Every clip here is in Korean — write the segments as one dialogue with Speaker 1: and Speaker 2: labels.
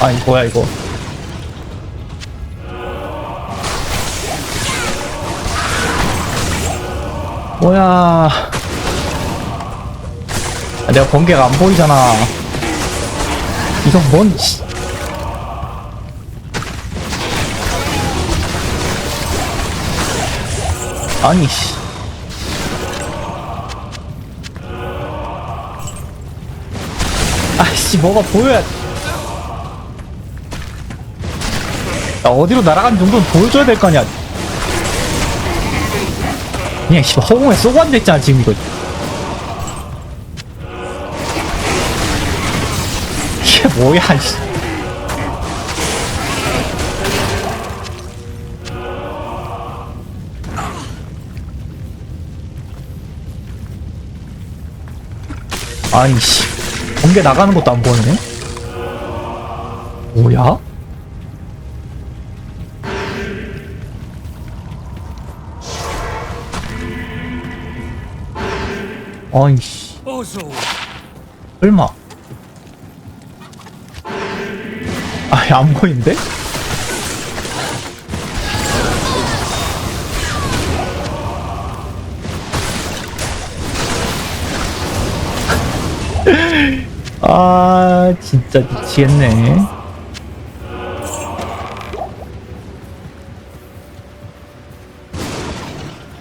Speaker 1: 아니 뭐야 이거. 뭐야. 아, 내가 번개가 안 보이잖아. 이건 뭔 씨. 아니 씨. 아씨 뭐가 보여야 어디로 날아가는 정도는 보여줘야 될 거 아니야. 그냥 씨 허공에 쏘고 앉아있잖아 지금 이거. 이게 뭐야 씨. 아니 씨. 번개 나가는 것도 안 보이네? 뭐야? 아이씨. 설마. 아예 안 보이는데? 아 진짜 미치겠네.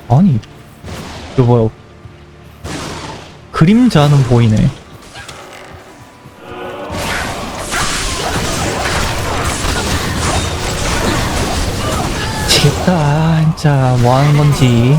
Speaker 1: 아니 이거 뭐야 그림자는 보이네. 미치겠다 진짜. 뭐하는 건지